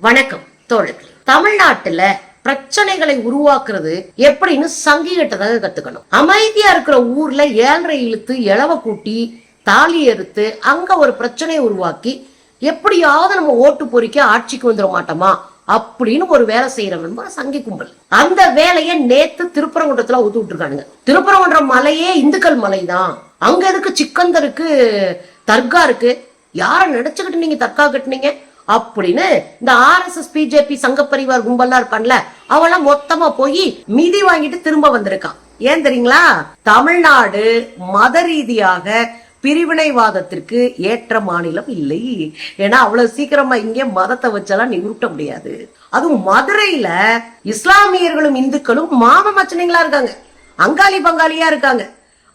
வணக்கம் தோழர்களே. தமிழ்நாட்டுல பிரச்சனைகளை உருவாக்குறது எப்படின்னு சங்கிகிட்டதாக கத்துக்கணும். அமைதியா இருக்கிற ஊர்ல ஏழரை இழுத்து இளவ கூட்டி தாலி எடுத்து அங்க ஒரு பிரச்சனையை உருவாக்கி எப்படியாவது நம்ம ஓட்டு பொறிக்க ஆட்சிக்கு வந்துட மாட்டோமா அப்படின்னு ஒரு வேலை செய்யறவன் சங்கி கும்பல். அந்த வேலையை நேத்து திருப்பரங்குன்றத்துல ஒத்து விட்டுருக்கானுங்க. திருப்பரங்குன்றம் மலையே இந்துக்கள் மலைதான். அங்க எதுக்கு சிக்கந்தருக்கு தர்கா இருக்கு? யார நினைச்சுக்கிட்டு நீங்க தர்கா கட்டுனீங்க? அப்படின்னு இந்த R S S BJP Sangh Parivar கும்பல்லாம் இருப்பான்ல அவெல்லாம் மொத்தமா போய் மிதி வாங்கிட்டு திரும்ப வந்திருக்கான். ஏன் தெரியுங்களா? தமிழ்நாடு மத ரீதியாக பிரிவினைவாதத்திற்கு ஏற்ற மாநிலம் இல்லை. ஏன்னா அவ்வளவு சீக்கிரமா இங்கே மதத்தை வச்செல்லாம் நீ உருட்ட முடியாது. அதுவும் மதுரையில இஸ்லாமியர்களும் இந்துக்களும் மாம மச்சனைங்களா இருக்காங்க. அங்காளி பங்காளியா இருக்காங்க.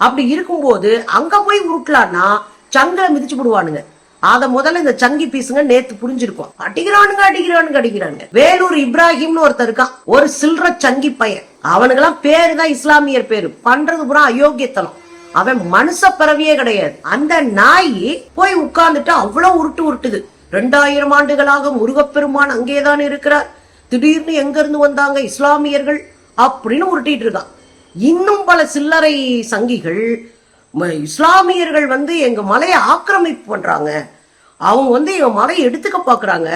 அப்படி இருக்கும்போது அங்க போய் உருட்டலான்னா சங்கல மிதிச்சு விடுவானுங்க அத முதல்ல இந்த சங்கி பீஸுங்க நேத்து புரிஞ்சிருக்கும். அடிக்கிறானுங்க அடிக்கிறானுங்க அடிக்கிறானுங்க. வேலூர் இப்ராஹிம்னு ஒருத்தர் இருக்கான். ஒரு சில்ற சங்கி பையன். அவனுக்கெல்லாம் பேரு தான் இஸ்லாமியர் பேரு. பண்றது பூரா அயோக்கியத்தனம். அவன் மனுஷ பிறவியே கிடையாது. அந்த நாய் போய் உட்கார்ந்துட்டு அவ்வளவு உருட்டு உருட்டுது. ரெண்டாயிரம் ஆண்டுகளாக முருகப்பெருமான் அங்கேதான் இருக்கிறார். திடீர்னு எங்க இருந்து வந்தாங்க இஸ்லாமியர்கள்? அப்படின்னு உருட்டிட்டு இருக்கான். இன்னும் பல சில்லறை சங்கிகள் இஸ்லாமியர்கள் வந்து எங்க மலையை ஆக்கிரமிப்பு பண்றாங்க. அவங்க வந்து எங்க மலையை எடுத்துக்க பாக்குறாங்க.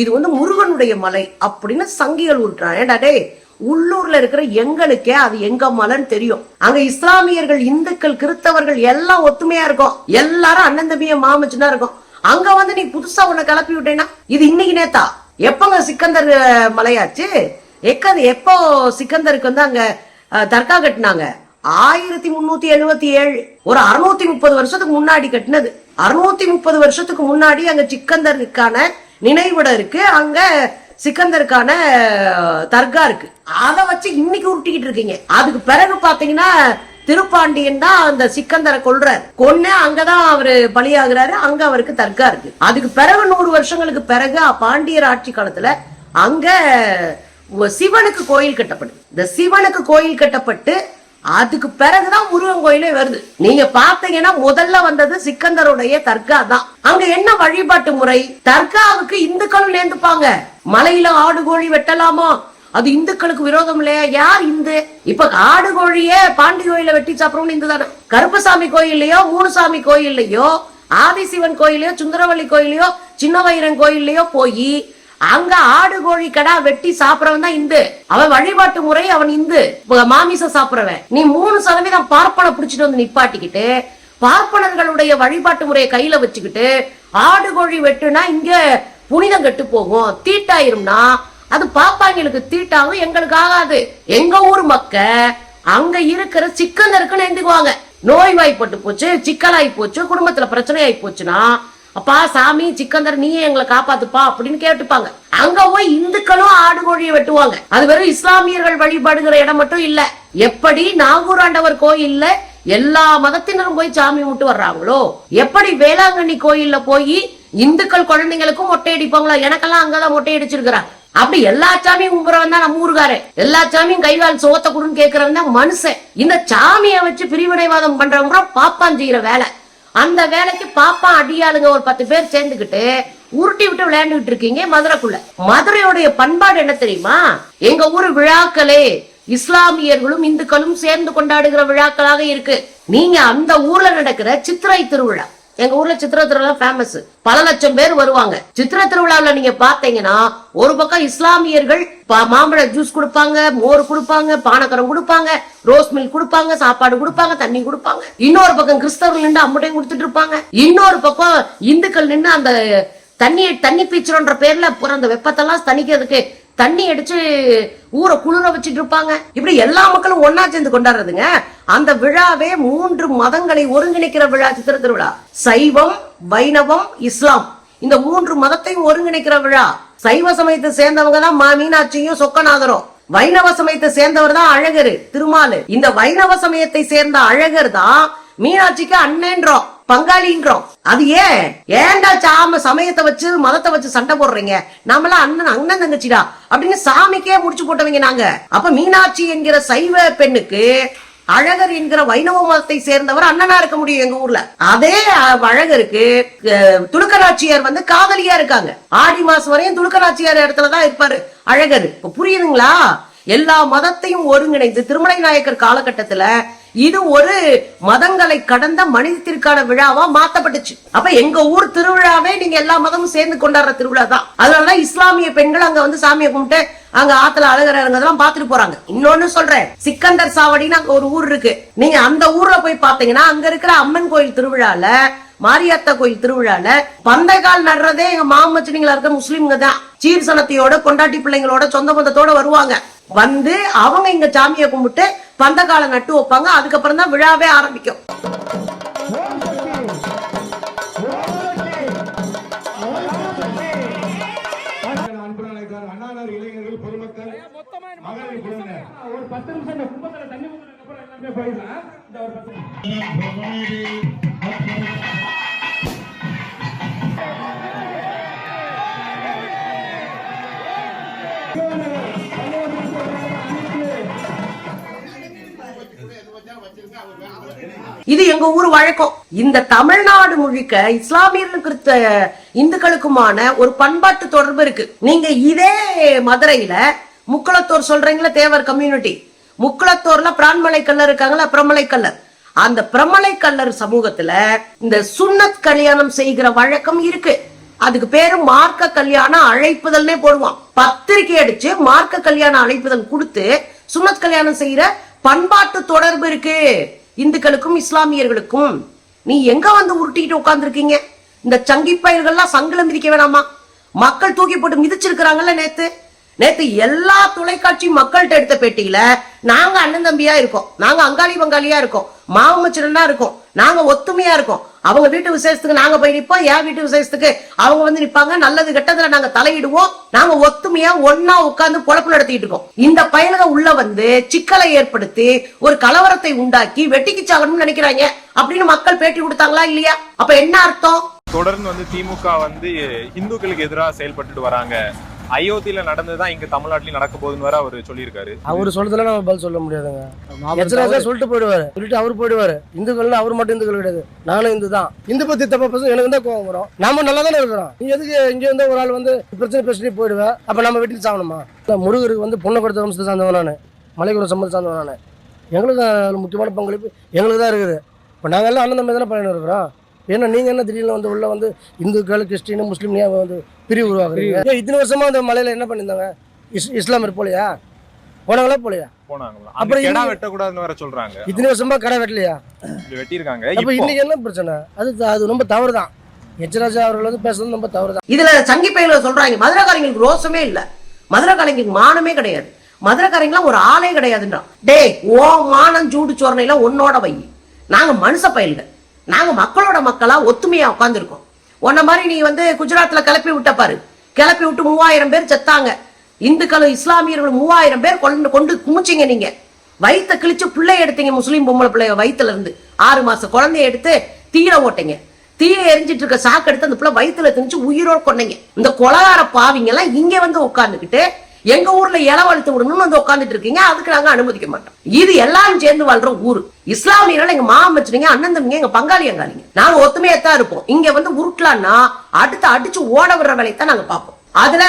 இது வந்து முருகனுடைய மலை அப்படின்னு சங்கிகள் உருட்டுறாங்க. ஏன்டா டேய் உள்ளூர்ல இருக்கிற எங்களுக்கே அது எங்க மலைன்னு தெரியும். அங்க இஸ்லாமியர்கள் இந்துக்கள் கிறிஸ்தவர்கள் எல்லாம் ஒத்துமையா இருக்கும். எல்லாரும் அண்ணன் தம்பிய மாமச்சுனா இருக்கும். அங்க வந்து நீ புதுசா உன்னை கிளப்பி விட்டேன்னா இது இன்னைக்கு நேத்தா. எப்பங்க சிக்கந்தர் மலையாச்சு? எக்க எப்போ சிக்கந்தருக்கு வந்து அங்க தர்கா கட்டினாங்க? ஆயிரத்தி முன்னூத்தி எழுபத்தி ஏழு. ஒரு அறுநூத்தி முப்பது வருஷத்துக்கு முன்னாடி கட்டினது. அறுநூத்தி முப்பது வருஷத்துக்கு முன்னாடி அங்க சிக்கந்தருக்கான நினைவிடம் இருக்கு. அங்க சிக்கந்தருக்கான தர்கா இருக்கு. அதை வச்சு இன்னைக்கு உருட்டிக்கிட்டு இருக்கீங்க. அதுக்கு பிறகு பாத்தீங்கன்னா திருப்பாண்டியன் தான் அந்த சிக்கந்தரை கொள்றாரு கொன்னு அங்கதான் அவரு பலியாகிறாரு. அங்க அவருக்கு தர்கா இருக்கு. அதுக்கு பிறகு நூறு வருஷங்களுக்கு பிறகு பாண்டியர் ஆட்சி காலத்துல அங்க சிவனுக்கு கோயில் கட்டப்படுது இந்த சிவனுக்கு கோயில் கட்டப்பட்டு அதுக்கு பிறகுதான் முருகன் கோயிலே வருது. நீங்க பாத்தீங்கன்னா முதல்ல வந்தது சிக்கந்தருடைய தர்கா தான். அங்க என்ன வழிபாட்டு முறை? தர்காவுக்கு இந்துக்களும் நேர்ந்துப்பாங்க மலையில ஆடு கோழி வெட்டலாமா? அது இந்துக்களுக்கு விரோதம் இல்லையா? யார் இந்து? இப்ப ஆடு கோழியே பாண்டி கோயில வெட்டி சாப்பிடணும்னு இந்து தானே. கருப்பசாமி கோயில்லையோ மூணுசாமி கோயில்லையோ ஆதிசிவன் கோயிலையோ சுந்தரவள்ளி கோயிலையோ சின்ன வைரன் கோயில்லையோ போய் அங்க ஆடு கோழி கடா வெட்டி சாப்பிடறவன் தான் இந்து. அவன் வழிபாட்டு முறை அவன் இந்து. மாமிசம் சாப்பிடறவன். நீ மூணு சதவீதம் பார்ப்பனை புடிச்சிட்டு வந்து நிப்பாட்டிக்கிட்டு பார்ப்பனர்களுடைய வழிபாட்டு முறையை கையில வச்சுக்கிட்டு ஆடு கோழி வெட்டுனா இங்க புனிதம் கெட்டு போகும் தீட்டாயிரும்னா அது பாப்பாங்களுக்கு தீட்டாகும் எங்களுக்கு ஆகாது. எங்க ஊர் மக்க அங்க இருக்கிற சிக்கந்தருக்குன்னு எழுந்துக்குவாங்க. நோய் வாய்ப்பட்டு போச்சு சிக்கலாகி போச்சு குடும்பத்துல பிரச்சனை ஆகி போச்சுன்னா அப்பா சாமி சிக்கந்தர் நீயே எங்களை காப்பாத்துப்பா அப்படின்னு கேட்டுப்பாங்க. அங்க போய் இந்துக்களும் ஆடு கோழியை வெட்டுவாங்க. அது வெறும் இஸ்லாமியர்கள் வழிபடுகிற இடம் மட்டும் இல்ல. எப்படி நாகூர் ஆண்டவர் கோயில்ல எல்லா மதத்தினரும் போய் சாமி விட்டு வர்றாங்களோ? எப்படி வேளாங்கண்ணி கோயில்ல போய் இந்துக்கள் குழந்தைங்களுக்கும் மொட்டை அடிப்பாங்களோ? எனக்கெல்லாம் அங்கதான் மொட்டை அடிச்சிருக்கிறாங்க. அப்படி எல்லா சாமியும் கும்புறவன் தான் நம்ம ஊருக்காரு. எல்லா சாமியும் கைகால் சோத்த கொடுன்னு கேக்குறவன் தான் மனுஷன். இந்த சாமியை வச்சு பிரிவினைவாதம் பண்றவங்க பாப்பான் செய்யற வேலை. அந்த வேலைக்கு பாப்பா அடியாளுங்க ஒரு பத்து பேர் சேர்ந்துகிட்டு உருட்டி விட்டு விளையாண்டுகிட்டு இருக்கீங்க மதுரைக்குள்ள. மதுரையுடைய பண்பாடு என்ன தெரியுமா? எங்க ஊர் விழாக்களே இஸ்லாமியர்களும் இந்துக்களும் சேர்ந்து கொண்டாடுகிற விழாக்களாக இருக்கு. நீங்க அந்த ஊர்ல நடக்கிற சித்திரை திருவிழா. எங்க ஊர்ல சித்திரை திருவிழா ஃபேமஸ் பல லட்சம் பேர் வருவாங்க. சித்திரை திருவிழாவில் நீங்க பாத்தீங்கன்னா ஒரு பக்கம் இஸ்லாமியர்கள் மாம்பழ ஜூஸ் கொடுப்பாங்க மோர் கொடுப்பாங்க பானக்கரம் கொடுப்பாங்க ரோஸ் மில்க் கொடுப்பாங்க சாப்பாடு கொடுப்பாங்க தண்ணி கொடுப்பாங்க. இன்னொரு பக்கம் கிறிஸ்தவர்கள் நின்று அம்மட்டையும் கொடுத்துட்டு இருப்பாங்க. இன்னொரு பக்கம் இந்துக்கள் நின்று அந்த தண்ணியை தண்ணி பீச்சுறோன்ற பேர்ல போற அந்த வெப்பத்தெல்லாம் தணிக்கிறதுக்கு தண்ணி அடிச்சு ஊரை குளிர வச்சிட்டு இருப்பாங்க. இப்படி எல்லா மக்களும் ஒன்னா சேர்ந்து கொண்டாடுறதுங்க. அந்த விழாவே மூன்று மதங்களை ஒருங்கிணைக்கிற விழா சித்திர திருவிழா. சைவம் வைணவம் இஸ்லாம். இந்த மூன்று மதத்தையும் ஒருங்கிணைக்கிற விழா. சைவ சமயத்தை சேர்ந்தவங்க தான் மா மீனாட்சியும் சொக்கநாதரும். வைணவ சமயத்தை சேர்ந்தவர் தான் அழகரு திருமாலு. இந்த வைணவ சமயத்தை சேர்ந்த அழகர் தான் மீனாட்சிக்கு அண்ணன்றோம். பங்காளின்றோம் அது ஏன்? ஏன்டா சாம சமயத்தை வச்சு மதத்தை வச்சு சண்டை போடுறீங்க? நாமெல்லாம் அண்ணன் அண்ணன் தங்கச்சிடா. அப்படின்னு சாமிக்கே முடிச்சு போட்டவங்க நாங்க. அப்ப மீனாட்சி என்கிற சைவ பெண்ணுக்கு அழகர் என்கிற வைணவ மதத்தை சேர்ந்தவர் அண்ணனா இருக்க முடியும் எங்க ஊர்ல. அதே அஹ், அழகருக்கு அஹ், வந்து காதலியா இருக்காங்க. ஆடி மாசம் வரையும் துலுக்கநாச்சியார் இடத்துலதான் இருப்பாரு அழகர். இப்ப புரியுதுங்களா? எல்லா மதத்தையும் ஒருங்கிணைந்து திருமலை நாயக்கர் காலகட்டத்துல இது ஒரு மதங்களை கடந்த மனிதத்திற்கான விழாவா மாத்தப்பட்டுச்சு. அப்ப எங்க ஊர் திருவிழாவே நீங்க எல்லா மதமும் சேர்ந்து கொண்டாடுற திருவிழா தான். அதனாலதான் இஸ்லாமிய பெண்கள் அங்க வந்து சாமியை கும்பிட்டு அங்க ஆத்துல அழகர் பாத்துட்டு போறாங்க. இன்னொன்னு சொல்றேன் சிக்கந்தர் சாவடின்னு அங்க ஒரு ஊர் இருக்கு. நீங்க அந்த ஊர்ல போய் பாத்தீங்கன்னா அங்க இருக்கிற அம்மன் கோயில் திருவிழால மாரியாத்தா கோயில் திருவிழால பந்தக்கால் நடுறதே எங்க மாமச்சனிங்களா இருக்க முஸ்லீம்ங்க தான். சீர்சனத்தையோட கொண்டாட்டி பிள்ளைங்களோட சொந்த பந்தத்தோட வருவாங்க. வந்து அவங்க இங்க சாமியை கும்பிட்டு பந்தக்கால நட்டு வைப்பாங்க. அதுக்கப்புறம் தான் விழாவே ஆரம்பிக்கும். ஒரு இது எங்க ஊர் வழக்கம். இந்த தமிழ்நாடு முழுக்க இஸ்லாமியர்களுக்கு இந்துக்களுக்குமான ஒரு பண்பாட்டு தொடர்பு இருக்கு. நீங்க இதே மதுரையில முக்குளத்தூர் சொல்றீங்களா தேவர் கம்யூனிட்டி. முக்குளத்தூர்ல பிரான்மலை கல்லர் இருக்காங்களா பிரமலை கல்லர் அந்த பிரமலை கல்லர் சமூகத்துல இந்த சுண்ணத் கல்யாணம் செய்கிற வழக்கம் இருக்கு. அதுக்கு பேரு மார்க்க கல்யாணம் அழைப்புதல்னே போடுவான். பத்திரிகை அடிச்சு மார்க்க கல்யாண அழைப்புதல் கொடுத்து சுண்ணத் கல்யாணம் செய்யற பண்பாட்டு தொடர்பு இருக்கு. இந்துக்களுக்கும் இஸ்லாமியர்களுக்கும். நீ எங்க வந்து உருட்டிக்கிட்டு உட்காந்துருக்கீங்க இந்த சங்கி பயிர்கள்லாம் சங்கில மிதிக்க வேணாமா? மக்கள் தூக்கி போட்டு மிதிச்சிருக்கிறாங்கல்ல நேத்து. நேத்து எல்லா தொலைக்காட்சி மக்கள்கிட்ட எடுத்த பேட்டியில நாங்க அண்ணன் தம்பியா இருக்கோம். நாங்க அங்காளி பங்காளியா இருக்கோம். மாமச்சரனா இருக்கோம். நாங்க ஒத்துமையா இருக்கோம். அவங்க வீட்டு விசேஷத்துக்கு நாங்க போய் நிற்போம் என் வீட்டு விசேஷத்துக்கு அவங்க வந்து நிப்பாங்க. நல்லது கெட்டதுல நாங்க தலையிடுவோம். நாங்க ஒத்துமையா ஒன்னா உட்கார்ந்து பொழப்பு நடத்திட்டு இருக்கோம். இந்த பயலுக உள்ள வந்து சிக்கலை ஏற்படுத்தி ஒரு கலவரத்தை உண்டாக்கி வெட்டிக்கு சாகணும்னு நினைக்கிறாங்க. அப்படின்னு மக்கள் பேட்டி கொடுத்தாங்களா இல்லையா? அப்ப என்ன அர்த்தம்? தொடர்ந்து வந்து திமுக வந்து இந்துக்களுக்கு எதிராக செயல்பட்டுட்டு வராங்க. அயோத்தியில நடந்ததுதான் இங்க தமிழ்நாட்டிலயும் நடக்க போகுதுன்னு வேற அவர் சொல்லியிருக்காரு. அவர் சொல்றதுல நம்ம பதில் சொல்ல முடியாதுங்க. எச்சராஜா சொல்லிட்டு போயிடுவாரு. சொல்லிட்டு அவர் போயிடுவாரு. இந்துக்கள்னா அவர் மட்டும் இந்துக்கள் கிடையாது. நானும் இந்து தான் இந்து பத்தி தப்பா பேச எனக்கு தான் கோவம் வரும். நாம நல்லா தானே இருக்கிறோம். நீ எதுக்கு இங்க வந்து ஒரு ஆள் வந்து பிரச்சனை பேசிட்டு போயிடுவேன் அப்ப நம்ம வீட்டுக்கு சாகணுமா? முருகருக்கு வந்து பொண்ணை கொடுத்த வம்சத்தை சார்ந்தவன் நான். மலைக்குற சம்பந்தம் சார்ந்தவன் நான். எங்களுக்கு அதுல முக்கியமான பங்களிப்பு எங்களுக்கு தான் இருக்குது. இப்போ நாங்கள் எல்லாம் அண்ணன் தம்பி தானே பயணம் இருக்கிறோம் ஏன்னா நீங்க என்ன திடீர்னு வந்து உள்ள வந்து இந்துக்கள் கிறிஸ்டின் முஸ்லீம் ஏன் வந்து பிரிவு உருவாக்குறீங்க? ஏன் இத்தனை வருஷமா அந்த மலையில என்ன பண்ணியிருந்தாங்க? இஸ் இஸ்லாமியர் போலையா? போனாங்களா போலையா? போனாங்க அப்புறம் கெடா வெட்டக்கூடாதுன்னு வேற சொல்றாங்க. இத்தனை வருஷமா கடை வெட்டலையா? வெட்டியிருக்காங்க. அப்ப இப்போ இன்னைக்கு என்ன பிரச்சனை? அது அது ரொம்ப தவறு தான் எச்ராஜா அவர்கள் வந்து பேசுறது ரொம்ப தவறு தான் இதுல சங்கி பயில சொல்றாங்க மதுரக்காரங்களுக்கு ரோசமே இல்ல. மதுரக்காரங்களுக்கு மானமே கிடையாது. மதுரக்காரங்களாம் ஒரு ஆளே கிடையாதுன்றான். டேய் ஓ மானம் சூடு சோரணையில உன்னோட வை. நாங்க மனுஷ பயில்க நாங்க மக்களோட மக்களா ஒத்துமையா உட்காந்துருக்கோம் உன்ன மாதிரி நீ வந்து குஜராத்ல கிளப்பி விட்ட பாரு. கிளப்பி விட்டு மூவாயிரம் பேர் செத்தாங்க. இந்துக்களும் இஸ்லாமியர்களும் மூவாயிரம் பேர் கொண்டு கொண்டு குமிச்சிங்க நீங்க. வயிற்ற கிழிச்சு பிள்ளை எடுத்தீங்க முஸ்லீம் பொம்பளை பிள்ளைய வயித்துல இருந்து. ஆறு மாசம் குழந்தைய எடுத்து தீர ஓட்டைங்க. தீயை எரிஞ்சிட்டு இருக்க சாக்கு எடுத்து அந்த பிள்ளை வயித்துல திணிச்சு உயிரோடு கொண்டீங்க இந்த கொலகார பாவிங்க எல்லாம் இங்க வந்து உட்காந்துக்கிட்டு எங்க ஊர்ல இளவழுத்து விடணும்னு வந்து உட்காந்துட்டு இருக்கீங்க அதுக்கு நாங்க அனுமதிக்க மாட்டோம். இது எல்லாரும் சேர்ந்து வாழ்ற ஊர். இஸ்லாமியர்கள் எங்க மாமன் அண்ணன் தம்பிங்க எங்க பங்காளி எங்காளிங்க நாங்க ஒத்துமையா தான் இருப்போம். இங்க வந்து உருட்டலான்னா அடுத்து அடிச்சு ஓட விடுற வேலையை தான் நாங்க பார்ப்போம். அதுல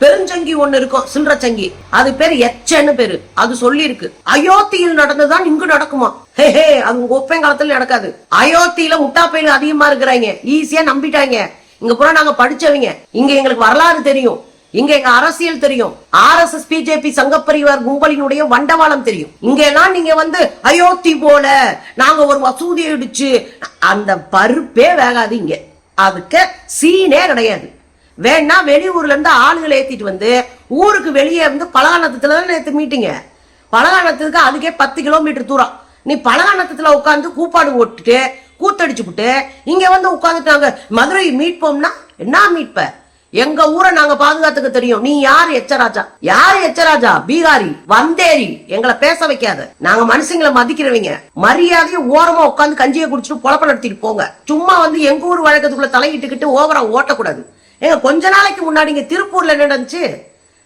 பெருஞ்சங்கி ஒண்ணு இருக்கும் சில்லற சங்கி. அது பேரு எச்சன்னு பேரு. அது சொல்லி இருக்கு அயோத்தியில் நடந்துதான் இங்கு நடக்குமா? ஹே ஹே அது உங்க ஒப்பங்காலத்துல நடக்காது. அயோத்தியில முட்டாப்பையில அதிகமா இருக்கிறாங்க. ஈஸியா நம்பிட்டாங்க. இங்க பூரா நாங்க படிச்சவங்க. இங்க எங்களுக்கு வரலாறு தெரியும். இங்க எங்க அரசியல் தெரியும். R S S BJP Sangh Parivar கும்பலினுடைய வண்டவாளம் தெரியும். இங்க எல்லாம் நீங்க வந்து அயோத்தி போல நாங்க ஒரு மசூதி இடிச்சு அந்த பருப்பே வேகாது இங்க. அதுக்கு சீனே கிடையாது. வேணா வெளியூர்ல இருந்து ஆளுகளை ஏத்திட்டு வந்து ஊருக்கு வெளியே வந்து பலகானத்துல தான் நேற்று மீட்டிங்க பலகானத்துக்கு அதுக்கே பத்து கிலோமீட்டர் தூரம். நீ பலகானத்துல உட்காந்து கூப்பாடு ஓட்டுட்டு கூத்தடிச்சுப்புட்டு இங்க வந்து உட்காந்துட்டாங்க மதுரை மீட்போம்னா என்ன மீட்ப? எங்க ஊரை நாங்க பாதுகாத்துக்க தெரியும். நீ யாரு எச்சராஜா? யாரு எச்சராஜா? பீகாரி வந்தேரி. எங்களை பேச வைக்காத. நாங்க மனுஷங்களை மதிக்கிறவங்க. மரியாதையை ஓரமா உட்காந்து கஞ்சியை குடிச்சிட்டு பொழப்ப நடத்திட்டு போங்க. சும்மா வந்து எங்க ஊர் வழக்கத்துக்குள்ள தலையிட்டுக்கிட்டு ஓவரா ஓட்டக்கூடாது. ஏங்க கொஞ்ச நாளைக்கு முன்னாடி இங்க திருப்பூர்ல என்ன நடந்துச்சு?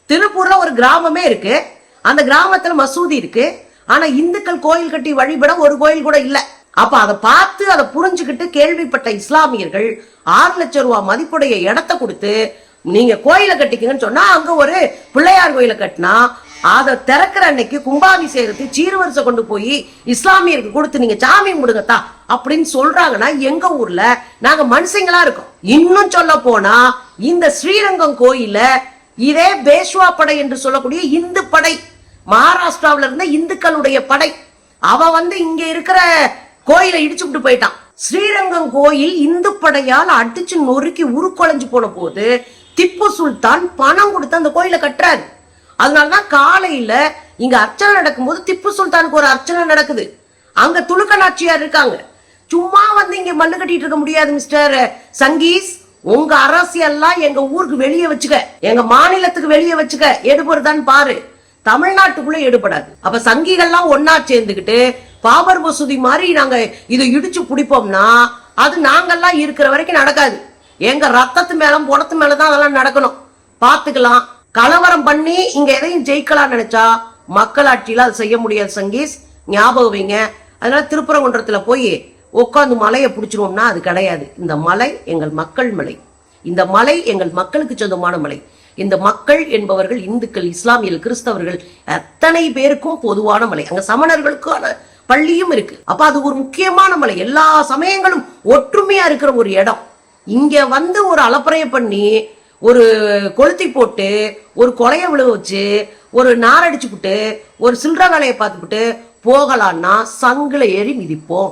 திருப்பூர்ல ஒரு கிராமமே இருக்கு. அந்த கிராமத்துல மசூதி இருக்கு. ஆனா இந்துக்கள் கோயில் கட்டி வழிபட ஒரு கோயில் கூட இல்ல. அப்ப அதை பார்த்து அதை புரிஞ்சுக்கிட்டு கேள்விப்பட்ட இஸ்லாமியர்கள் ஆறு லட்சம் ரூபாய் மதிப்புடைய இடத்த கொடுத்து நீங்க கோயில கட்டிக்கங்கன்னு சொன்னா அங்க ஒரு பிள்ளையார் கோயில கட்டினா அதை திறக்கிற அன்னைக்கு கும்பாபிஷேகத்தை சீர்வரிசை கொண்டு போய் இஸ்லாமியருக்கு கொடுத்து நீங்க சாமி முடுங்கத்தா அப்படின்னு சொல்றாங்கன்னா எங்க ஊர்ல நாங்க மனுஷங்களா இருக்கோம். இன்னும் சொல்ல போனா இந்த ஸ்ரீரங்கம் கோயில இதே பேஷ்வா படை என்று சொல்லக்கூடிய இந்து படை மகாராஷ்டிராவில இருந்த இந்துக்களுடைய படை. அவ வந்து இங்க இருக்கிற கோயிலை இடிச்சுட்டு போயிட்டான். ஸ்ரீரங்கம் கோயில் இந்து படையால் அடிச்சு நொறுக்கி உருக்குலைஞ்சு போன போது திப்பு சுல்தான் பணம் கொடுத்து அந்த கோயிலை கட்டுறாரு. அதனாலதான் காலையில இங்க அர்ச்சனை நடக்கும்போது திப்பு சுல்தானுக்கு ஒரு அர்ச்சனை நடக்குது. அங்க துலுக்க நாச்சியார் இருக்காங்க. சும்மா வந்து இங்க மண்ணு கட்டிட்டு இருக்க முடியாது மிஸ்டர் சங்கீஸ். உங்க அரசியல்லாம் எங்க ஊருக்கு வெளியே வச்சுக்க. எங்க மாநிலத்துக்கு வெளியே வச்சுக்க. எடுபடுதான்னு பாரு. தமிழ்நாட்டுக்குள்ள எடுபடாது அப்ப சங்கிகள்லாம் ஒன்னா சேர்ந்துக்கிட்டு பாபர் மசூதி மாதிரி நாங்க இதை இடிச்சு பிடிப்போம்னா அது நாங்கள்லாம் இருக்கிற வரைக்கும் நடக்காது. எங்க ரத்தத்து மேல புணத்து மேலதான் அதெல்லாம் நடக்கணும். பாத்துக்கலாம் கலவரம் பண்ணி இங்க எதையும் ஜெயிக்கலாம் நினைச்சா மக்களாட்சியில அது செய்ய முடியாது சங்கீஸ். ஞாபகம் வைங்க. அதனால திருப்பரங்குன்றத்துல போய் உட்காந்து மலையை பிடிச்சிருவோம்னா அது கிடையாது. இந்த மலை எங்கள் மக்கள் மலை. இந்த மலை எங்கள் மக்களுக்கு சொந்தமான மலை. இந்த மக்கள் என்பவர்கள் இந்துக்கள் இஸ்லாமியர்கள் கிறிஸ்தவர்கள் அத்தனை பேருக்கும் பொதுவான மலை. அங்க சமணர்களுக்கும் பள்ளியும் இருக்கு. அப்ப அது ஒரு முக்கியமான மலை. எல்லா சமயங்களும் ஒற்றுமையா இருக்கிற ஒரு இடம். இங்க வந்து ஒரு அலப்பறைய பண்ணி ஒரு கொளுத்தி போட்டு ஒரு கொலைய விழுக வச்சு ஒரு நாரடிச்சுக்கிட்டு ஒரு சில்லற வேலையை பார்த்துக்கிட்டு போகலான்னா சங்குல ஏறி மிதிப்போம்.